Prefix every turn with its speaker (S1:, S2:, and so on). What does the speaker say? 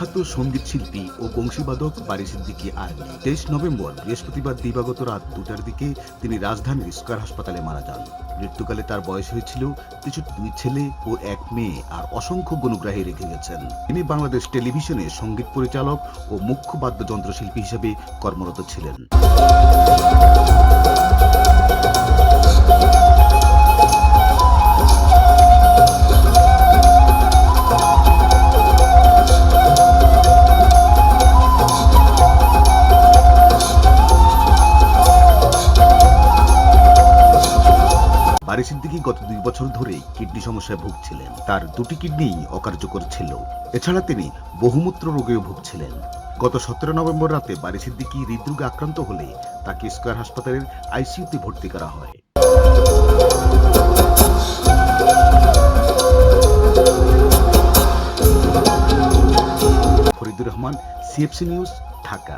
S1: প্রখ্যাত সংগীত শিল্পী ও বংশীবাদক বারি সিদ্দিকী আর তেইশ নভেম্বর বৃহস্পতিবার দিবাগত রাত দুটার দিকে তিনি রাজধানীর স্কয়ার হাসপাতালে মারা যান। মৃত্যুকালে তার বয়স হয়েছিল কিছু দুই ছেলে ও এক মেয়ে আর অসংখ্য গণগ্রাহী রেখে গেছেন। তিনি বাংলাদেশ টেলিভিশনে সংগীত পরিচালক ও মুখ্য বাদ্যযন্ত্র শিল্পী হিসেবে কর্মরত ছিলেন। বারি সিদ্দিকী গত দুই বছর ধরে কিডনি সমস্যায় ভুগছিলেন। তার দুটি কিডনিই অকার্যকর ছিল। এছাড়া তিনি বহুমূত্র রোগেও ভুগছিলেন। গত সতেরো নভেম্বর রাতে বারি সিদ্দিকী হৃদরোগে আক্রান্ত হলে তাকে স্কয়ার হাসপাতালের আইসিইউতে ভর্তি করা হয়। Faridur Rahman, CFC news, Dhaka.